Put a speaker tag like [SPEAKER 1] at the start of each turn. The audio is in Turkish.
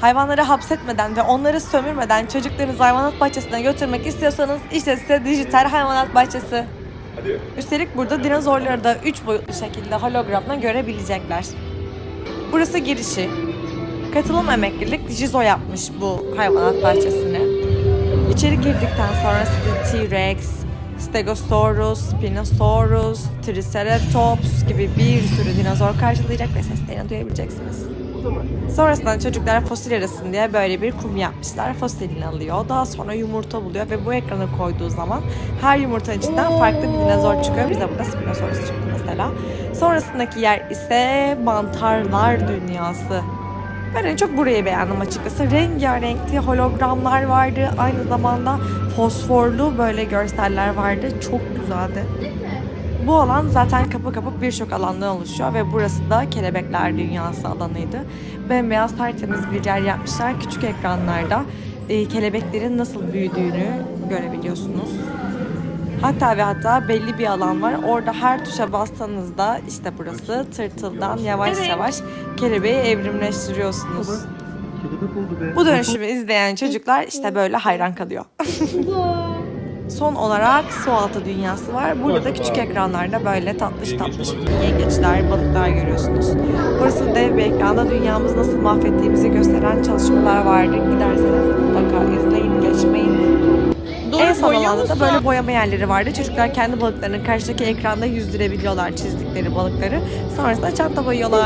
[SPEAKER 1] Hayvanları hapsetmeden ve onları sömürmeden çocuklarınızı hayvanat bahçesine götürmek istiyorsanız işte size dijital hayvanat bahçesi.
[SPEAKER 2] Hadi.
[SPEAKER 1] Üstelik burada dinozorları da 3 boyutlu şekilde hologramla görebilecekler. Burası girişi. Katılım emeklilik Dijizo yapmış bu hayvanat bahçesini. İçeri girdikten sonra sizi T-Rex, Stegosaurus, Spinosaurus, Triceratops gibi bir sürü dinozor karşılayacak ve seslerini duyabileceksiniz. Sonrasında çocuklar fosil arasın diye böyle bir kum yapmışlar. Fosilini alıyor. Daha sonra yumurta buluyor ve bu ekrana koyduğu zaman her yumurtanın içinden farklı bir dinozor çıkıyor. Bize burada Spinosaurus çıktı mesela. Sonrasındaki yer ise mantarlar dünyası. Ben en çok burayı beğendim açıkçası. Rengarenkli hologramlar vardı. Aynı zamanda fosforlu böyle görseller vardı. Çok güzeldi. Bu alan zaten kapı kapı birçok alandan oluşuyor ve burası da kelebekler dünyası alanıydı. Bembeyaz tertemiz bir yer yapmışlar. Küçük ekranlarda e, kelebeklerin nasıl büyüdüğünü görebiliyorsunuz. Hatta ve hatta belli bir alan var. Orada her tuşa bastığınızda işte burası tırtıldan yavaş yavaş kelebeği evrimleştiriyorsunuz. Bu dönüşümü izleyen çocuklar işte böyle hayran kalıyor. Son olarak su altı dünyası var. Burada da küçük ekranlarda böyle tatlış tatlış yengeçler, balıklar görüyorsunuz. Burası dev bir ekranda dünyamızı nasıl mahvettiğimizi gösteren çalışmalar vardı. Giderseniz mutlaka izleyin, geçmeyin. en son alanda da böyle boyama yerleri vardı. Çocuklar kendi balıklarını karşıdaki ekranda yüzdürebiliyorlar çizdikleri balıkları. Sonrasında çanta boyuyorlar.